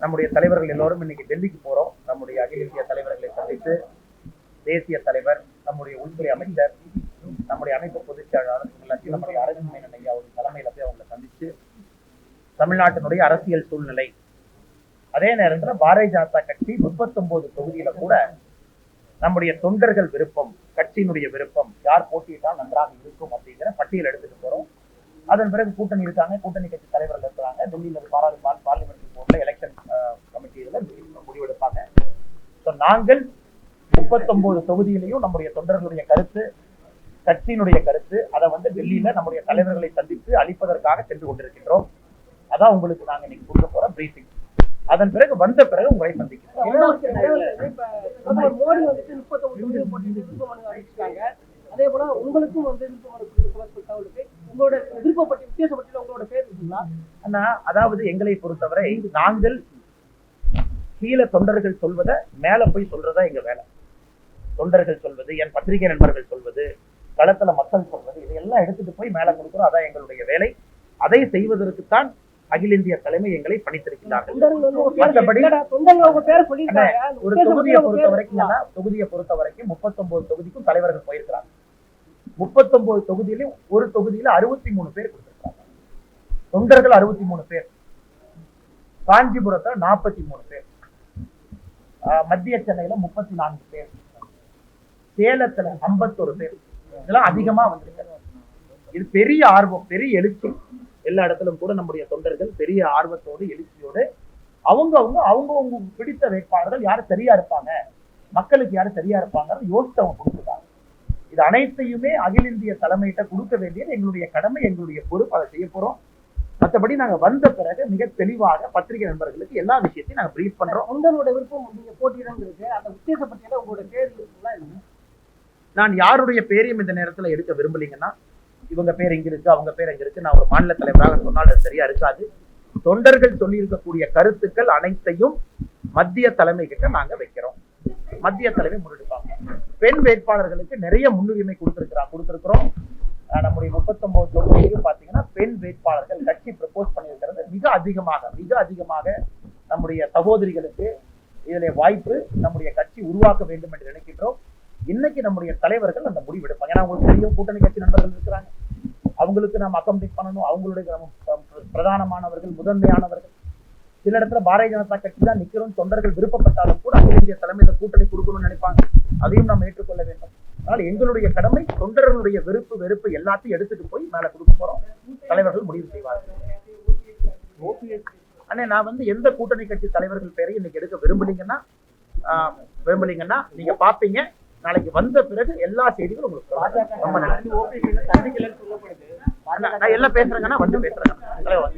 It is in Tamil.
நம்முடைய தலைவர்கள் எல்லோரும் இன்னைக்கு டெல்லிக்கு போறோம். நம்முடைய அகில இந்திய தலைவர்களை சந்தித்து தேசிய தலைவர் நம்முடைய உள்துறை அமைச்சர் நம்முடைய அமைப்பு பொதுச் செயலாளர் எல்லாத்தையும் நம்முடைய அரவிந்த் மேனன் ஐயா அவர்கள் தலைமையில போய் அவங்களை சந்திச்சு தமிழ்நாட்டினுடைய அரசியல் சூழ்நிலை. அதே நேரத்தில் பாரதிய ஜனதா கட்சி 39 தொகுதியில கூட நம்முடைய தொண்டர்கள் விருப்பம் கட்சியினுடைய விருப்பம் யார் போட்டியிட்டால் நன்றாக இருக்கும் அப்படிங்கிற பட்டியல் எடுத்துட்டு போறோம். அதன் பிறகு கூட்டணி இருக்காங்க கூட்டணி கட்சி தலைவர்கள் இருக்கிறாங்க. டெல்லியில் பாராளுமன்ற நாங்கள் 39 தொகுதியிலையும் நம்முடைய தொண்டர்களுடைய கருத்து கட்சியினுடைய கருத்து அதை வந்து டெல்லியில நம்முடைய தலைவர்களை சந்தித்து அளிப்பதற்காக சென்று கொண்டிருக்கின்றோம். அதான் உங்களுக்கு நாங்க இன்னைக்கு கொடுக்க போற பிரீஃபிங் அதன் பிறகு வந்த பிறகு உங்களை சந்திக்கிறோம். முப்பத்தொன்பது அதே போல உங்களுக்கும் வந்து உங்களோட விருப்பப்பட்டி வித்தியாச பட்டியல உங்களோட பேர் இருக்குங்களா? ஆனா அதாவது எங்களை பொறுத்தவரை நாங்கள் கீழே தொண்டர்கள் சொல்வதை மேல போய் சொல்றதா எங்க வேலை? தொண்டர்கள் சொல்வது என் பத்திரிகை நண்பர்கள் சொல்வது களத்துல மக்கள் சொல்வது இதையெல்லாம் எடுத்துட்டு போய் மேல கொடுக்கிறோம். அதான் எங்களுடைய வேலை. அதை செய்வதற்குத்தான் அகில இந்திய தலைமை எங்களை பணித்திருக்கிறார்கள். பேரை பேரை ஒரு தொகுதியை பொறுத்த பேர். வரைக்கும் தொகுதியை பொறுத்த வரைக்கும் 39 தொகுதிக்கும் தலைவர்கள் போயிருக்கிறாங்க. 39 தொகுதியிலும் ஒரு தொகுதியில 63 பேர் கொடுத்திருக்காங்க தொண்டர்கள் 63 பேர். காஞ்சிபுரத்துல 43 பேர். ஆஹ் மத்திய சென்னையில 34 பேர். சேலத்துல 51 பேர். இதெல்லாம் அதிகமா வந்திருக்காங்க இது பெரிய ஆர்வம் பெரிய எழுச்சி. எல்லா இடத்திலும் கூட நம்முடைய தொண்டர்கள் பெரிய ஆர்வத்தோடு எழுச்சியோடு அவங்க அவங்க அவங்க பிடித்த வேட்பாளர்கள் யார் சரியா இருப்பாங்க? மக்களுக்கு யார் சரியா இருப்பாங்க யோசித்து அவங்க கொடுத்துருக்காங்க இது அனைத்தையுமே அகில இந்திய தலைமையிட்ட கொடுக்க வேண்டியது எங்களுடைய கடமை எங்களுடைய பொறுப்பு. அதை செய்ய போறோம். மற்றபடி நாங்க வந்த பிறகு மிக தெளிவாக பத்திரிகை நண்பர்களுக்கு எல்லா விஷயத்தையும் நாங்க பிரீஃப் பண்றோம். தொண்டரோட விருப்பம் நீங்க போட்டியிடங்கிறது அந்த உத்தேச பட்டியல உங்களோட பேர் இருக்குங்களா? நான் யாருடைய பேரையும் இந்த நேரத்துல எடுக்க விரும்பலீங்கன்னா இவங்க பேர் இங்க இருக்கு அவங்க பேர் இங்க இருக்கு நான் ஒரு மாநில தலைவராக சொன்னால் அது சரியா இருக்காது. தொண்டர்கள் சொல்லி இருக்கக்கூடிய கருத்துக்கள் அனைத்தையும் மத்திய தலைமை கிட்ட நாங்க வைக்கிறோம். மத்திய தலைமை முன்னெடுப்பாங்க. பெண் வேட்பாளர்களுக்கு நிறைய முன்னுரிமை கொடுத்திருக்கிறோம் கொடுத்திருக்கிறோம். நம்முடைய 39 தொகுதியிலும் பார்த்தீங்கன்னா பெண் வேட்பாளர்கள் கட்சி ப்ரப்போஸ் பண்ணியிருக்கிறது மிக அதிகமாக மிக அதிகமாக நம்முடைய சகோதரிகளுக்கு இதில் வாய்ப்பு நம்முடைய கட்சி உருவாக்க வேண்டும் என்று நினைக்கின்றோம். இன்னைக்கு நம்முடைய தலைவர்கள் அந்த முடிவு எடுப்பாங்க. ஏன்னா அவங்களுக்கு பெரிய கூட்டணி கட்சி நண்பர்கள் இருக்கிறாங்க. அவங்களுக்கு நாம் அக்கம்படி பண்ணணும். அவங்களுடைய நம்ம பிரதானமானவர்கள் முதன்மையானவர்கள். சில இடத்துல பாரதிய ஜனதா கட்சி தான் நிற்கிறோம் தொண்டர்கள் விருப்பப்பட்டாலும் கூட அகில இந்திய தலைமையில கூட்டணி கொடுக்கணும்னு நினைப்பாங்க. அதையும் நாம் ஏற்றுக்கொள்ள வேண்டும். அதனால எங்களுடைய கடமை தொண்டர்களுடைய வெறுப்பு வெறுப்பு எல்லாத்தையும் எடுத்துட்டு போய் மேல கொடுக்க போறோம். தலைவர்கள் முடிவு செய்வார்கள். அண்ணே நான் வந்து எந்த கூட்டணி கட்சி தலைவர்கள் பேரையும் இன்னைக்கு எடுக்க விரும்பலீங்கன்னா ஆஹ், விரும்பலீங்கன்னா நீங்க பாப்பீங்க. நாளைக்கு வந்த பிறகு எல்லா செய்திகளும் உங்களுக்கு. ரொம்ப நான் எல்லாம் பேசுறேங்கன்னா வந்து பேசுறேன் தலைவர்.